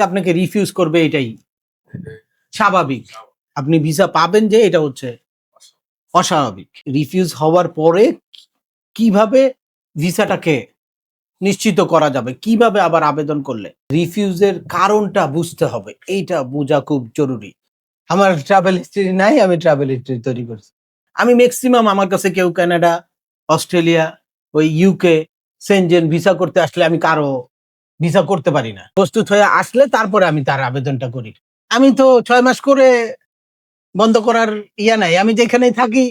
যে আপনাকে রিফিউজ করবে এটাই। স্বাভাবিক। আপনি ভিসা পাবেন যে এটা হচ্ছে অস্বাভাবিক। রিফিউজ হওয়ার পরে কীভাবে ভিসাটাকে নিশ্চিত করা যাবে? কীভাবে আবার আবেদন করলে? রিফিউজের কারণটা বুঝতে হবে। এইটা বোঝা খুব জরুরি। আমার ট্রাভেল হিস্ট্রি নাই আমি ট্রাভেল হিস্ট্রি তৈরি করছি। আমি ম্যাক্সিমাম আমার কাছে কেউ কানাডা অস্ট্রেলিয়া ওই ইউকে সেনজেন ভিসা করতে আসলে আমি কারও ভিসা করতে পারি না। প্রস্তুত হয়ে আসলে তারপরে আমি তার আবেদনটা করি। আমি তো ছয় মাস করে বন্ধ করার ইয়া নাই। আমি যেখানেই থাকি,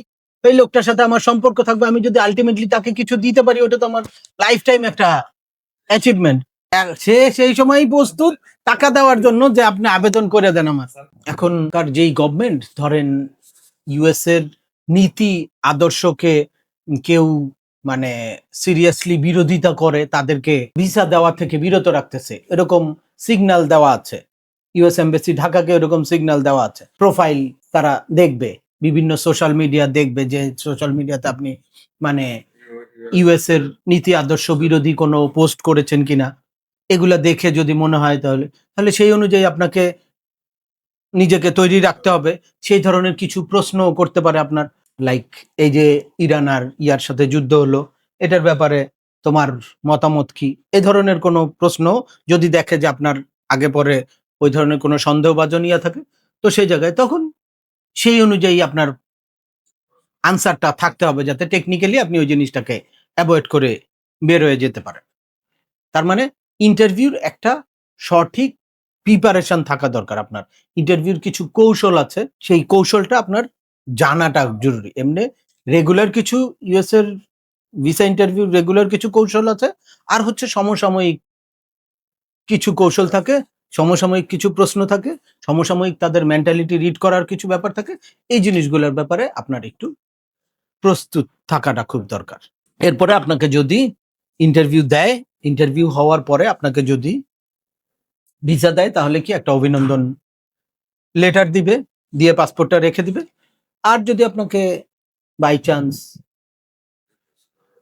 ওই লোকটার সাথে আমার সম্পর্ক থাকবে। আমি যদি আলটিমেটলি তাকে কিছু দিতে পারি, ওটা তো আমার লাইফ টাইম একটা অ্যাচিভমেন্ট সে সেই সময়ই প্রস্তুত টাকা দেওয়ার জন্য যে আপনি আবেদন করে দেন আমার। এখনকার যেই গভর্নমেন্ট ধরেন ইউএস এর নীতি, আদর্শকে কেউ মানে সিরিয়াসলি বিরোধিতা করে, তাদেরকে ভিসা দেওয়া থেকে বিরত রাখতেছে। এরকম সিগন্যাল দেওয়া আছে। ইউএস এমবেসি ঢাকাকে এরকম সিগন্যাল দেওয়া আছে। প্রোফাইল তারা দেখবে, বিভিন্ন সোশ্যাল মিডিয়া দেখবে যে সোশ্যাল মিডিয়াতে আপনি মানে ইউএস এর নীতি আদর্শ বিরোধী কোনো পোস্ট করেছেন কিনা, এগুলা দেখে যদি মনে হয় তাহলে তাহলে সেই অনুযায়ী আপনাকে নিজেকে তৈরি রাখতে হবে। সেই ধরনের কিছু প্রশ্ন করতে পারে আপনার লাইক এই যে ইরান আর ইয়ার সাথে যুদ্ধ হলো, এটার ব্যাপারে তোমার মতামত কি? এ ধরনের কোনো প্রশ্ন যদি দেখে যে আপনার আগে পরে ওই ধরনের কোনো সন্দেহভাজন ইয়া থাকে, তো সেই জায়গায় তখন সেই অনুযায়ী আপনার আনসারটা থাকতে হবে যাতে টেকনিক্যালি আপনি ওই জিনিসটাকে অ্যাভয়েড করে বের হয়ে যেতে পারেন। তার মানে ইন্টারভিউর একটা সঠিক প্রিপারেশন থাকা দরকার আপনার। ইন্টারভিউর কিছু কৌশল আছে, সেই কৌশলটা আপনার জানাটা জরুরি। এমনি রেগুলার কিছু ইউএস এর ভিসা ইন্টারভিউ রেগুলার কিছু কৌশল আছে। আর হচ্ছে সমসাময়িক কিছু কৌশল থাকে, সমসাময়িক কিছু প্রশ্ন থাকে, সমসাময়িক তাদের মেন্টালিটি রিড করার কিছু ব্যাপার থাকে, এই জিনিসগুলোর ব্যাপারে আপনার একটু প্রস্তুত থাকাটা খুব দরকার। এরপরে আপনাকে যদি ইন্টারভিউ দেয় ইন্টারভিউ হওয়ার পরে আপনাকে যদি ভিসা দেয়, তাহলে কি একটা অভিনন্দন লেটার দিবে, দিয়ে পাসপোর্টটা রেখে দিবে? আর যদি আপনাকে বাই চান্স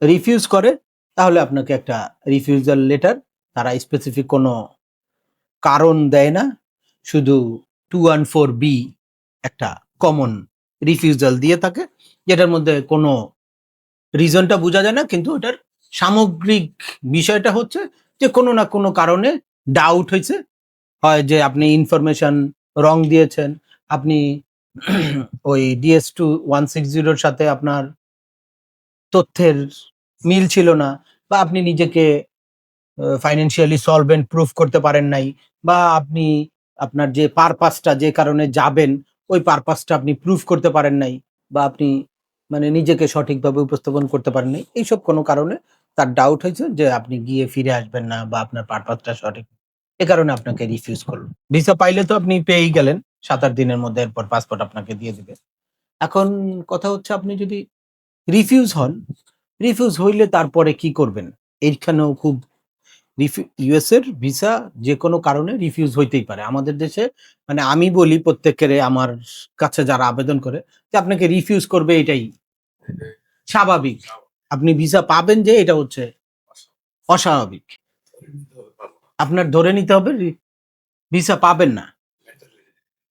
রিফিউজ করে, তাহলে আপনাকে একটা রিফিউজাল লেটার তারা স্পেসিফিক কোনো কারণ দেয় না, শুধু টু ওয়ান ফোর বি একটা কমন রিফিউজাল দিয়ে থাকে, যেটার মধ্যে কোনো রিজনটা বোঝা যায় না, কিন্তু ওটার সামগ্রিক বিষয়টা হচ্ছে যে কোনো না কোনো কারণে ডাউট হয়েছে। হয় যে আপনি ইনফরমেশন রং দিয়েছেন, আপনি ওই ডিএস টু ওয়ান সিক্স জিরোর সাথে আপনার তথ্যের মিল ছিল না বা আপনি নিজেকে ফাইন্যান্সিয়ালি সলভেন্ট প্রুফ করতে পারেন নাই বা আপনি আপনার যে পারপাসটা যে কারণে যাবেন, ওই পারপাসটা আপনি প্রুফ করতে পারেন নাই বা আপনি মানে নিজেকে সঠিকভাবে উপস্থাপন করতে পারেন নাই। এইসব কোনো কারণে তার ডাউট হয়েছে যে আপনি গিয়ে ফিরে আসবেন না বা আপনার পারপাসটা সঠিক। এ কারণে আপনাকে রিফিউজ করল। ভিসা পাইলে তো আপনি পেয়েই গেলেন। সাত আট দিনের মধ্যে এরপর পাসপোর্ট আপনাকে দিয়ে দিবে। এখন কথা হচ্ছে আপনি যদি রিফিউজ হন রিফিউজ হইলে তারপরে কি করবেন? এইখানেও খুব ইউএস এর ভিসা যে কোনো কারণে রিফিউজ হইতেই পারে। আমাদের দেশে মানে আমি বলি প্রত্যেকের আমার কাছে যারা আবেদন করে যে আপনাকে রিফিউজ করবে এটাই। স্বাভাবিক। আপনি ভিসা পাবেন যে এটা হচ্ছে অস্বাভাবিক। আপনার ধরে নিতে হবে ভিসা পাবেন না।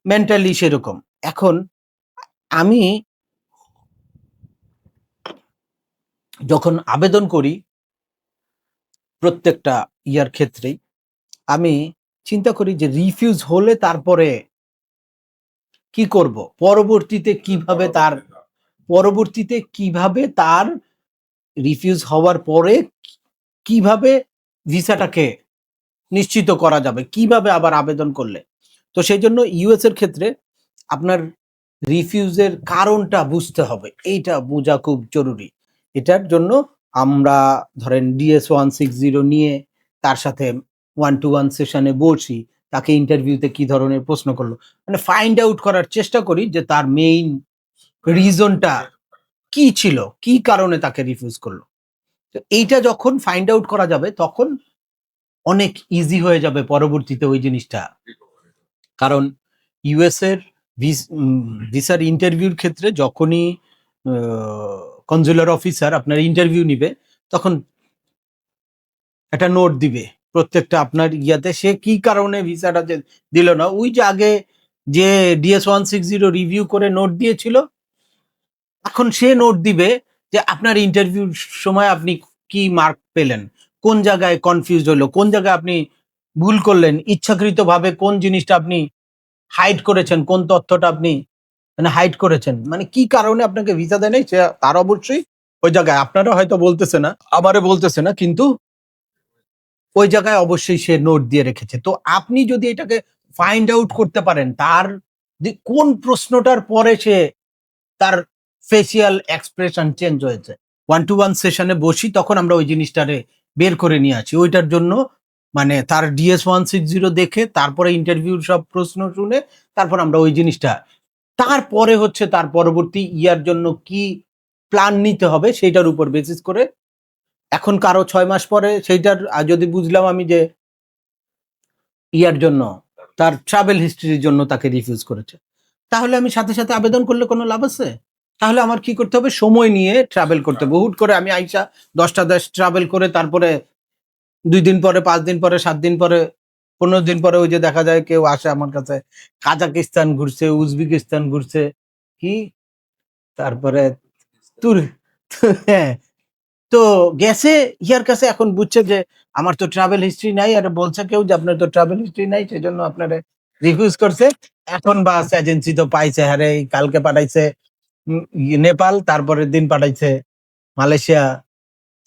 মেন্টালি সেরকম। এখন আমি যখন আবেদন করি প্রত্যেকটা ইয়ার ক্ষেত্রেই আমি চিন্তা করি যে রিফিউজ হলে তারপরে কি করব? পরবর্তীতে কীভাবে তার পরবর্তীতে কীভাবে তার রিফিউজ হওয়ার পরে কীভাবে ভিসাটাকে নিশ্চিত করা যাবে? কীভাবে আবার আবেদন করলে? তো সেই জন্য ইউএস এর ক্ষেত্রে আপনার রিফিউজের কারণটা বুঝতে হবে। এইটা বোঝা খুব জরুরি। এটার জন্য আমরা ধরেন ডিএস ওয়ান সিক্স জিরো নিয়ে তার সাথে ওয়ান টু ওয়ান সেশনে বসি, তাকে ইন্টারভিউতে কি ধরনের প্রশ্ন করল। মানে ফাইন্ড আউট করার চেষ্টা করি যে তার মেইন রিজনটা কি ছিল, কি কারণে তাকে রিফিউজ করল। তো এইটা যখন ফাইন্ড আউট করা যাবে, তখন অনেক ইজি হয়ে যাবে পরবর্তীতে ওই জিনিসটা। কারণ ইউএস এর ভিসার ইন্টারভিউর ক্ষেত্রে যখনই কনজুলার অফিসার আপনার ইন্টারভিউ নিবে, তখন একটা নোট দিবে প্রত্যেকটা আপনার ইয়াতে, সে কি কারণে ভিসাটা দিল না। ওই যে আগে যে DS one six zero review করে নোট দিয়েছিল, এখন সে নোট দিবে যে আপনার ইন্টারভিউর সময় আপনি কি মার্ক পেলেন, কোন জায়গায় কনফিউজ হলো, কোন জায়গায় আপনি ভুল করলেন, ইচ্ছাকৃতভাবে কোন জিনিসটা আপনি হাইড করেছেন, কোন তথ্যটা আপনি মানে হাইড করেছেন? মানে কি কারণে আপনাকে ভিসা দেয় সে তার অবশ্যই ওই জায়গায়। আপনারা হয়তো বলতেছে না আমারে বলতেছে না, কিন্তু ওই জায়গায় অবশ্যই সে নোট দিয়ে রেখেছে। তো আপনি যদি এটাকে ফাইন্ড আউট করতে পারেন, তার কোন প্রশ্নটার পরে সে তার ফেসিয়াল এক্সপ্রেশন চেঞ্জ হয়েছে। ওয়ান টু ওয়ান সেশনে বসি, তখন আমরা ওই জিনিসটারে বের করে নিয়ে আসি। ওইটার জন্য মানে তার ডিএস ওয়ান সিক্স জিরো দেখে, তারপরে ইন্টারভিউর সব প্রশ্ন শুনে, তারপর আমরা ওই জিনিসটা। তারপরে হচ্ছে তার পরবর্তী ইয়ার জন্য কি প্ল্যান নিতে হবে সেইটার উপর বেসিস করে। এখন কারও ছয় মাস পরে সেইটার যদি বুঝলাম আমি যে ইয়ার জন্য, তার ট্রাভেল হিস্ট্রির জন্য তাকে রিফিউজ করেছে। তাহলে আমি সাথে সাথে আবেদন করলে কোনো লাভ আছে? তাহলে আমার কি করতে হবে? সময় নিয়ে ট্রাভেল করতে হবে। হুট করে আমি আইসা দশটা দেশ ট্রাভেল করে তারপরে দুই দিন পরে, পাঁচ দিন পরে, সাত দিন পরে, পনেরো দিন পরে ওই যে দেখা যায় কেউ আসে আমার কাছে। কাজাকিস্তান ঘুরছে, উজবেকিস্তান ঘুরছে, কি? তারপরে তুর হ্যাঁ। তো গেছে, ইয়ার কাছে এখন বুঝছে যে আমার তো ট্রাভেল হিস্ট্রি নাই, আর বলছে কেউ যে আপনার তো ট্রাভেল হিস্ট্রি নাই, সেজন্য আপনারা রিফিউজ করছে। এখন বাস এজেন্সি তো পাইছে হ্যাঁ কালকে পাঠাইছে নেপাল, তারপরের দিন পাঠাইছে, মালয়েশিয়া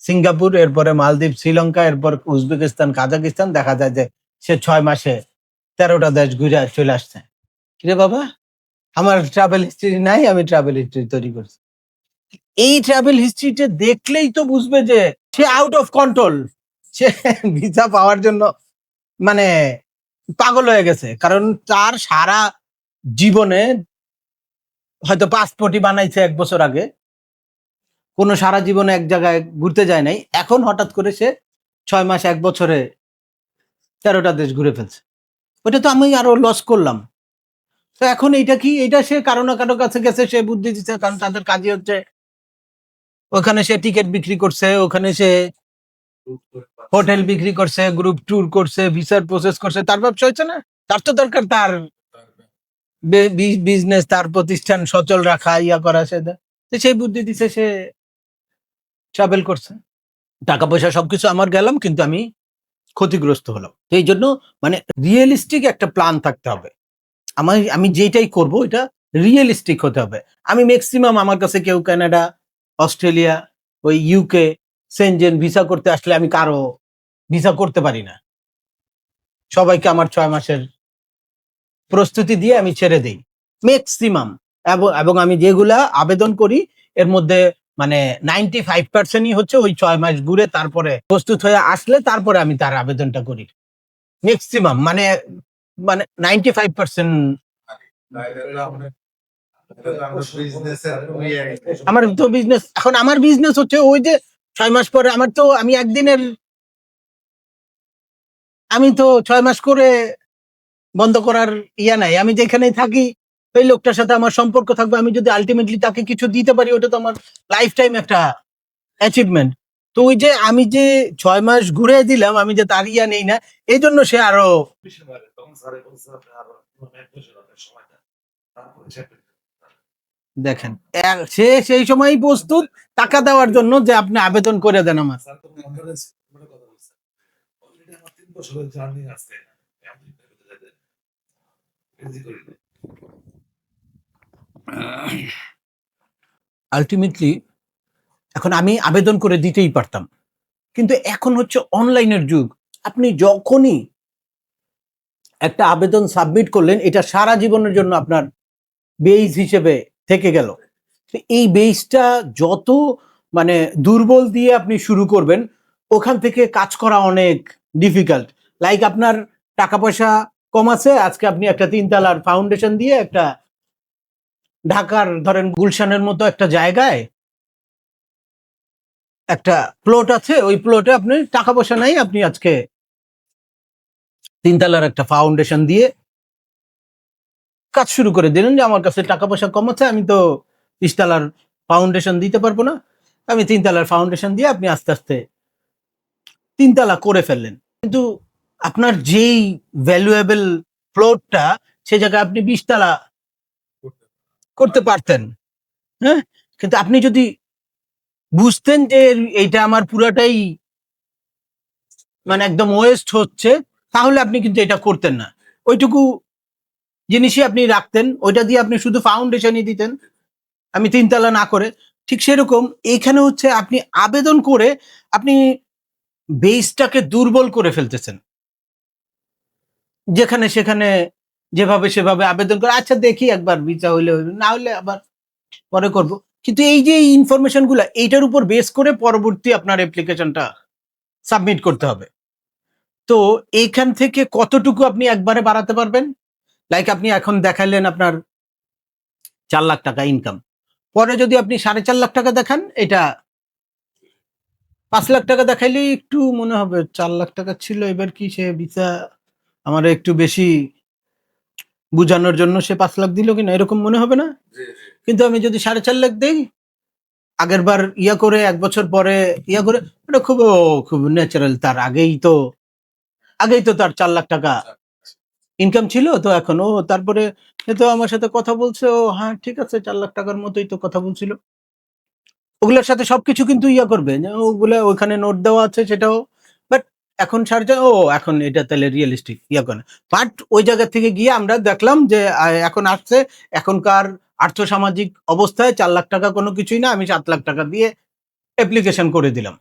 সিঙ্গাপুর, এরপরে মালদ্বীপ, শ্রীলঙ্কা, এরপর উজবেকিস্তান, কাজাকিস্তান। দেখা যায় যে সে ছয় মাসে তেরোটা দেশ ঘুরে চলে আসছে। কিরে বাবা, আমার ট্রাভেল হিস্ট্রি নাই, আমি ট্রাভেল হিস্ট্রি তৈরি করছি। এই ট্রাভেল হিস্ট্রিটা দেখলেই তো বুঝবে যে সে আউট অফ কন্ট্রোল সে ভিসা পাওয়ার জন্য মানে পাগল হয়ে গেছে। কারণ তার সারা জীবনে হয়তো পাসপোর্টই বানাইছে এক বছর আগে। কোনো সারা জীবনে এক জায়গায় ঘুরতে যায় নাই। এখন হঠাৎ করে সে ছয় মাস, এক বছরে তেরোটা দেশ ঘুরে ফেলছে। ওটা তো আমি আরও লস করলাম। তো এখন এইটা কি? এটা সে কারও না কারও কাছে গেছে, সে বুদ্ধি দিচ্ছে কারণ তাদের কাজই হচ্ছে ওখানে সে টিকিট বিক্রি করছে, ওখানে সে হোটেল বিক্রি করছে গ্রুপ ট্যুর করছে ভিসার প্রসেস করছে। তার ব্যবসা হচ্ছে না? তার তো দরকার তার বিজনেস তার প্রতিষ্ঠান সচল রাখা, ইয়া করা, সে সেই বুদ্ধি দিছে সে ট্রাভেল করছে। টাকা পয়সা সবকিছু আমার গেলাম, কিন্তু আমি ক্ষতিগ্রস্ত হলাম। এই জন্য মানে রিয়েলিস্টিক একটা প্ল্যান থাকতে হবে। আমার, আমি যেটাই করব এটা রিয়েলিস্টিক হতে হবে। আমি ম্যাক্সিমাম আমার কাছে কেউ কানাডা অস্ট্রেলিয়া ওই ইউকে সেনজেন ভিসা করতে আসলে আমি কারও ভিসা করতে পারি না। সবাইকে আমার ছয় মাসের প্রস্তুতি দিয়ে আমি ছেড়ে দিই। ম্যাক্সিমাম এবং আমি যেগুলা আবেদন করি, এর মধ্যে মানে নাইনটি ফাইভ পার্সেন্টই হচ্ছে ওই ছয় মাস ঘুরে তারপরে প্রস্তুত হয়ে আসলে তারপরে আমি তার আবেদনটা করি। ম্যাক্সিমাম মানে মানে নাইনটি ফাইভ পার্সেন্ট আমার তো বিজনেস এখন আমার বিজনেস হচ্ছে ওই যে ছয় মাস পরে আমার তো আমি একদিনের আমি তো ছয় মাস করে বন্ধ করার ইয়া নাই। আমি যেখানেই থাকি ওই লোকটার সাথে আমার সম্পর্ক থাকবে, আমি যদি আলটিমেটলি তাকে কিছু দিতে পারি, ওটা তো আমার লাইফ টাইম একটা অ্যাচিভমেন্ট তো ওই যে আমি যে ছয় মাস ঘুরে দিলাম, আমি যে তার ইয়া নেই না, এই জন্য সে আরও দেখেন সে সেই সময়ই প্রস্তুত টাকা দেওয়ার জন্য যে আপনি আবেদন করে দেন আমার। আলটিমেটলি এখন আমি আবেদন করে দিতেই পারতাম। কিন্তু এখন হচ্ছে অনলাইনের যুগ। আপনি যখনই একটা আবেদন সাবমিট করলেন, এটা সারা জীবনের জন্য আপনার বেইস হিসেবে থেকে গেল। এই বেইসটা যত মানে দুর্বল দিয়ে আপনি শুরু করবেন, ওখান থেকে কাজ করা অনেক ডিফিকাল্ট লাইক আপনার টাকা পয়সা কম আছে, আজকে আপনি একটা তিনতলার ফাউন্ডেশন দিয়ে একটা ঢাকার ধরেন গুলশানের মতো একটা জায়গায় একটা প্লট আছে, ওই প্লটে আপনি টাকা পয়সা নাই, আপনি আজকে তিনতলার একটা ফাউন্ডেশন দিয়ে কাজ শুরু করে দিলেন যে আমার কাছে টাকা পয়সা কম আছে, আমি তো ইস্তালার ফাউন্ডেশন দিতে পারব না। আমি তিনতলার ফাউন্ডেশন দিয়ে আপনি আস্তে আস্তে তিনতলা করে ফেললেন। কিন্তু আপনার যেই ভ্যালুয়েবল ফ্লোরটা সে জায়গায় আপনি বিশতলা করতে পারতেন। হ্যাঁ? কিন্তু আপনি যদি বুঝতেন যে এইটা আমার পুরাটাই মানে একদম ওয়েস্ট হচ্ছে, তাহলে আপনি কিন্তু এটা করতেন না। ওইটুকু জিনিসই আপনি রাখতেন, ওইটা দিয়ে আপনি শুধু ফাউন্ডেশনই দিতেন, আমি তিনতলা না করে। ঠিক সেরকম এখানে হচ্ছে আপনি আবেদন করে আপনি বেসটাকে দুর্বল করে ফেলতেছেন। যেখানে সেখানে যেভাবে সেভাবে আবেদন করে আচ্ছা দেখি একবার ভিসা হইলে হইল, না হলে আবার পরে করব। কিন্তু এই যে ইনফরমেশনগুলা এইটার উপর বেস করে পরবর্তী আপনার অ্যাপ্লিকেশনটা সাবমিট করতে হবে। তো এইখান থেকে কতটুকু আপনি একবারে বাড়াতে পারবেন? লাইক আপনি এখন দেখাইলেন আপনার চার লাখ টাকা ইনকাম পরে যদি আপনি সাড়ে চার লাখ টাকা দেখান এটা পাঁচ লাখ টাকা দেখাইলেই একটু মনে হবে চার লাখ টাকা ছিল এবার কি সে ভিসা আমার একটু বেশি বুঝানোর জন্য সে পাঁচ লাখ দিল কিনা এরকম মনে হবে না? কিন্তু আমি যদি সাড়ে চার লাখ দেই আগের বার ইয়া করে এক বছর পরে ইয়া করে ওটা খুব খুব ন্যাচারাল তার আগেই তো আগেই তো তার চার লাখ টাকা ইনকাম ছিল তো এখন ও তারপরে তো আমার সাথে কথা বলছে ও হ্যাঁ ঠিক আছে চার লাখ টাকার মতোই তো কথা বলছিল। ওগুলোর সাথে সবকিছু কিন্তু ইয়া করবে ওগুলা ওইখানে নোট দেওয়া আছে সেটাও। এখন সাড়ে ও, এখন এটা তাহলে রিয়েলিস্টিক ইয়া করে বাট ওই জায়গা থেকে গিয়ে আমরা দেখলাম যে এখন আসছে, এখনকার আর্থসামাজিক অবস্থায় চার লাখ টাকা কোনো কিছুই না, আমি সাত লাখ টাকা দিয়ে অ্যাপ্লিকেশন করে দিলাম।